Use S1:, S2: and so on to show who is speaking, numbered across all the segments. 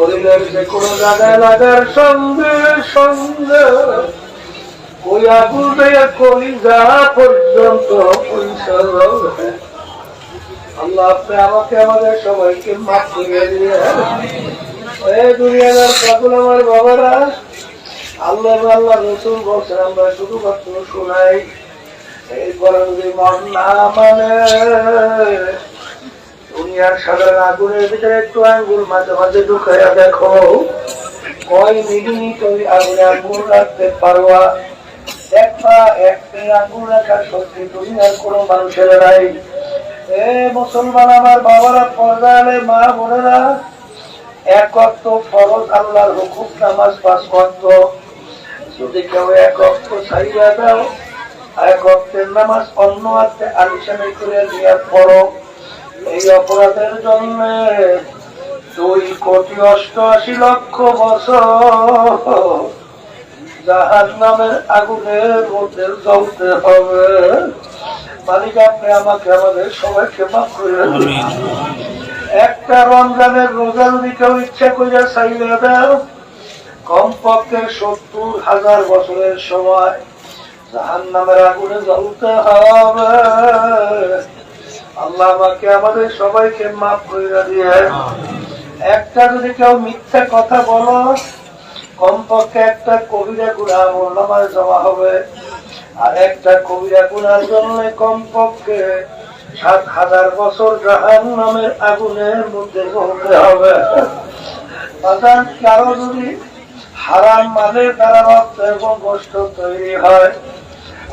S1: শরীরের যে কোনো জায়গায় লাগার সঙ্গে সঙ্গে। ওই আগুন দিয়ে কলিজা পর্যন্ত আল্লাহ আপনি আমাকে, আমাদের সবাইকে মাফ করে দিয়ে এই পাগল আমার বাবারা, আল্লাহ আল্লাহ রসুল বলছেন, আমরা শুধুমাত্র শোনাই। এরপরে যদি মন না মানে। দুনিয়ার সাধারণ আগুনের ভিতরে একটু আঙ্গুল মাঝে মাঝে ঢুকাইয়া দেখো। কয় মিনিট ওই আগুনে আঙ্গুল রাখতে পারবা? একটা একটা আঙ্গুল রাখার শক্তি দুনিয়ার কোন মানুষের নাই। এ মুসলমান আমার বাবারা পর্দালে মা বোনেরা, এক অর্থ ফরজ আল্লাহর হুকুম নামাজ পাঁচ অর্থ যদি কেউ এক অর্থ সাইবা দাও, এক অর্থের নামাজ অন্য অর্থে আলোচনা করে নিয়ে পড়ো। এই অপরাধের জন্য দুই কোটি অষ্টআশি লক্ষ বছর জাহাজ নামের আগুনের মধ্যে জ্বলতে হবে। মালিক আপনি আমাকে আমাদের সবাইকে মাফ করে দিন। একটা রমজানের রোজা যদি কেউ ইচ্ছা করে চাইলে দাও কমপক্ষে সত্তর হাজার বছরের সময় জাহান নামের আগুনে জ্বলতে হবে। আল্লাহ আমাকে আমাদের সবাইকে মাফ করে দিয়ে একটা যদি কেউ মিথ্যা কথা বলো কমপক্ষে একটা কবিরা গুণা আমল জমা হবে। আর একটা কবিরা গুণার জন্য কমপক্ষে সাত হাজার বছর জাহান নামের আগুনের মধ্যে জ্বলতে হবে। কারও যদি হারাম মানে তারা রক্ত এবং গোষ্ঠ তৈরি হয়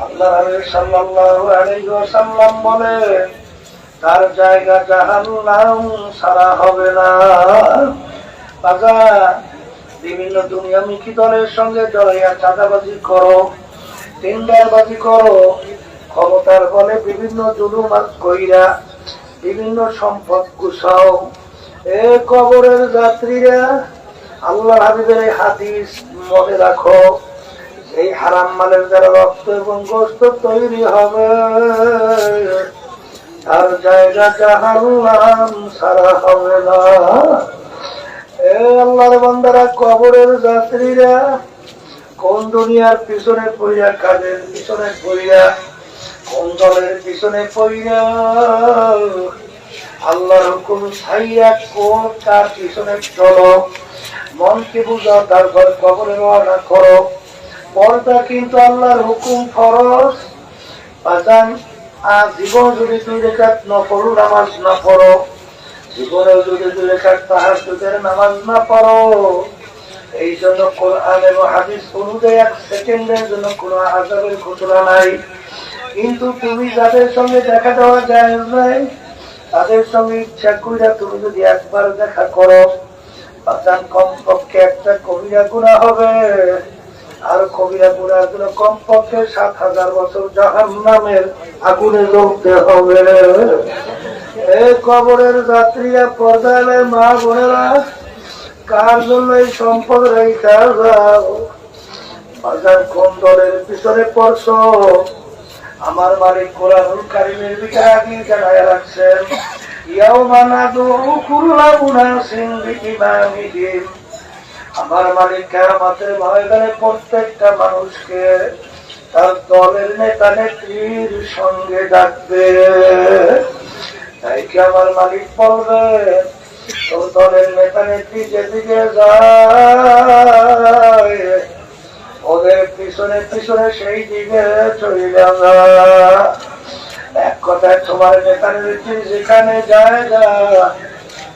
S1: আল্লাহ সাল্লাল্লাহু আলাইহি ওয়াসাল্লাম বলে তার জায়গা জাহান্নাম সারা হবে না। বাজার বিভিন্ন দুনিয়ামুখী দলের সঙ্গে জড়াইয়া চাঁদাবাজি করো, টেন্ডারবাজি করো, ক্ষমতার বলে বিভিন্ন জুলুমাত কইরা বিভিন্ন সম্পদ কুসাও এ কবরের যাত্রীরা আল্লাহ হাবিবের এই হাদিস মনে রাখো, এই হারাম মালের দ্বারা রক্ত এবং গোস্ত তৈরি হবে। তার জায়গা জাহান্নাম সারা হবে না। এ আল্লাহর বান্দারা কবরের যাত্রীরা কোন দুনিয়ার পিছনে পড়িয়া কাজের পিছনে পড়িয়া কোন দলের পিছনে পড়িয়া আল্লাহর হুকুম ছাইয়া কোন তার পিছনে চলো? মনকে বুঝাও তারপর কবরে রওনা করো। পর্দা কিন্তু আল্লাহর হুকুম ফরজ। আর জীবন যদি তুই রেখাত নপড়ো নামাজ না পড়ো জীবনেও যদি তুই রেখাত তাহার নামাজ না পড়ো, এই জন্য কোরআন এবং হাদিস অনুযায়ী এক সেকেন্ডের জন্য কোন আজাবের ঘটনা নাই। কিন্তু তুমি যাদের সঙ্গে দেখা দেওয়া যায় নাই, তাদের সঙ্গে ইচ্ছা করিয়া তুমি যদি একবার দেখা করো কমপক্ষে একটা কবিরা গুণা হবে। আর কবিরা গুণার জন্য কমপক্ষে সাত হাজার বছর জাহান নামের আগুনে জ্বলতে হবে এ কবরের যাত্রীরা পর্দালে মা বোনেরা, কার জন্য এই সম্পদ রেখা যাও? বাজার কোন দলের পিছনে পড়ছ। আমার মালিক কোরআনুল কারিমের ভিতরে আগে জানায় রাখছেন, ইয়াউমা নাদউ কুল্লা উনাসিন বিইমামিহিম আমার মালিক কিয়ামতের ময়দানে প্রত্যেকটা মানুষকে তার দলের নেতা নেত্রীর সঙ্গে ডাকবে। তাই কি আমার মালিক বলবে, তোর দলের নেতা নেত্রী যেদিকে যায়, ওদের পিছনে পিছনে সেই দিকে চলে এক কথায় তোমার নেতা নেত্রী যেখানে যায় যা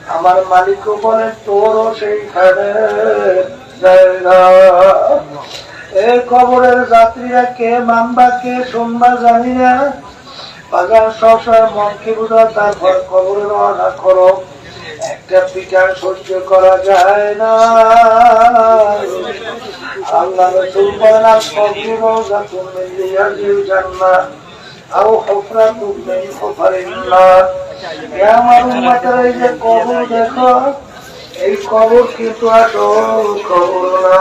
S1: আমার মালিক বলে, তোরও সেইখানে এ খবরের যাত্রীরা কে মানবা, কে শুনবা জানি না। বাজার মনকে বুঝা তারপর খবরে রওনা করো। একটা পিঠা সহ্য করা যায় না। আল্লাহ রসুল বলেন কবরি রোজা তুমি জান্নাত। তুমি হুফারিন নার এ আমার উম্মতের এই যে কবর দেখো, এই কবর কিন্তু আসল না।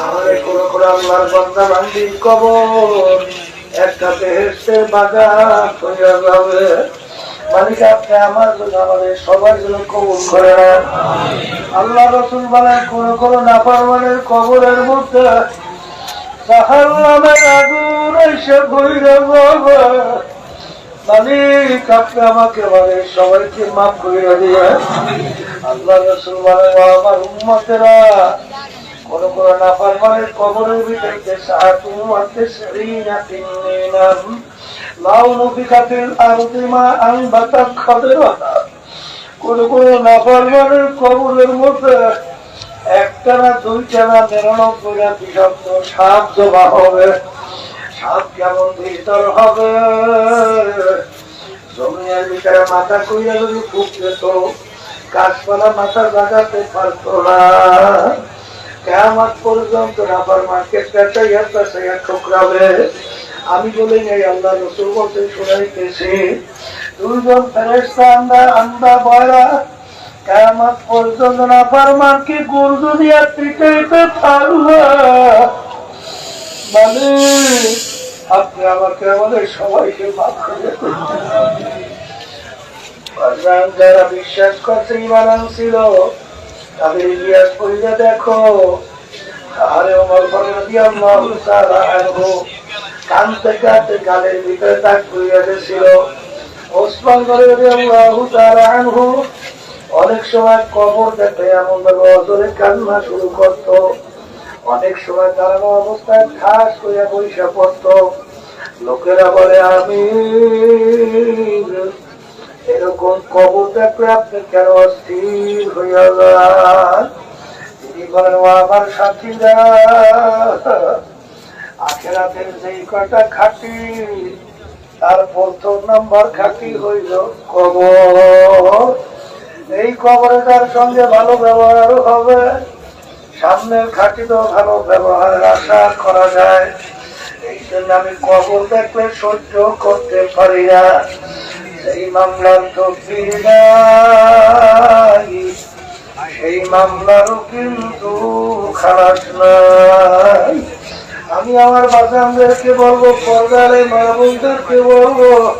S1: আমাদের কোন কোন আল্লাহর বান্দা বান্দির কবর একটা বেহেস্তের বাগান হইয়া যাবে। মালিক, আপনি আমার জন্য, আমাদের সবার জন্য কবুল করে আল্লাহ রসুল বলেন, কোন কোন নাফারমানের কবরের মধ্যে বলে, সবাইকে কোন কোন নাফারমানের কবরের ভিতরে সাহায্য উম্মতে সেরিনা তিন্নিনাম লাউ নফিকাতিল আরদি মা আনবাতাত খাদরা কোন কোন নাফারমানের কবরের মধ্যে একটা না দুইটা না নিরানব্বই না বিষাক্ত সাপ জমা হবে। সাপ কেমন ভিতর হবে? জমিনের ভিতরে মাথা কইরা যদি ফুক যেত গাছপালা মাথা লাগাতে পারতো না। কেমন পর্যন্ত আবার মার্কেট পেঁচাইয়া পেঁচাইয়া ঠোকরাবে। আমি বলে নেই, আল্লাহ রসুল বলতে শুনাইতেছি, দুইজন ফেরেস্তা আন্দা আন্দা বয়রা কেমন পর্যন্ত নাফার মার্কে গোল দুনিয়া পিটাইতে থাকবে মানে আপনি আমাকে আমাদের সবাইকে মাফ করে যারা বিশ্বাস করছে ইমান ছিল তাদের ইতিহাস দেখো। আমার কানতে গালের ভিতরে তাক করিয়া গেছিল। ওসমান নদী আল্লাহ তাআলা আনহু অনেক সময় কবর দেখে এমন ভাবে অজরে কান্না শুরু করতো। অনেক সময় দাঁড়ানো অবস্থায় ঠাস করিয়া বৈশা পড়তো। লোকেরা বলে আমি এরকম কবর দেখলে আপনি কেন অস্থির হইয়া যান? তিনি বলেন ও আমার সাথীরা আখেরাতের যেই কটা খাটি, তার প্রথম নাম্বার খাটি হইল কবর। এই কবরে তার সঙ্গে ভালো ব্যবহার হবে। সামনের খাটিতেও ভালো ব্যবহারের আশা করা যায়। এই জন্য আমি কবর দেখলে সহ্য করতে পারি না। সেই মামলার নাই। সেই মামলারও কিন্তু খারাপ নাই। আমি আমার বাজানদেরকে বলব, পর্দারে মা বলব,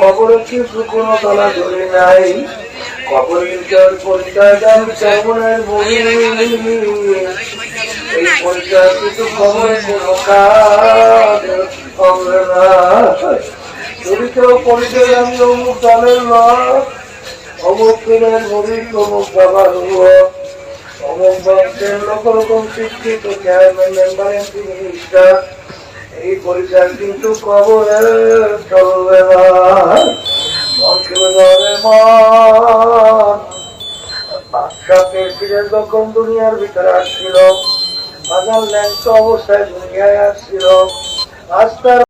S1: কবরে কিন্তু কোনো তলা ধরে নাই। পরিচয় দাম কেমনের বই এই পরিচয় কিন্তু কবরে কোনো কাজ হবে না যদি কেউ পরিচয় আমি অমুক দলের লোক অমুক পীরের মুড়ির অমুক বাবার লোক অমুক বংশের লোক রকম শিক্ষিত চেয়ারম্যান মেম্বার এমপি মিনিস্টার কিন্তু কবরে চলবে না। বাদশাহ পেয়েছিলেন যখন দুনিয়ার ভিতরে আসছিল বাজার ল্যাংস অবস্থায় দুনিয়ায় আসছিল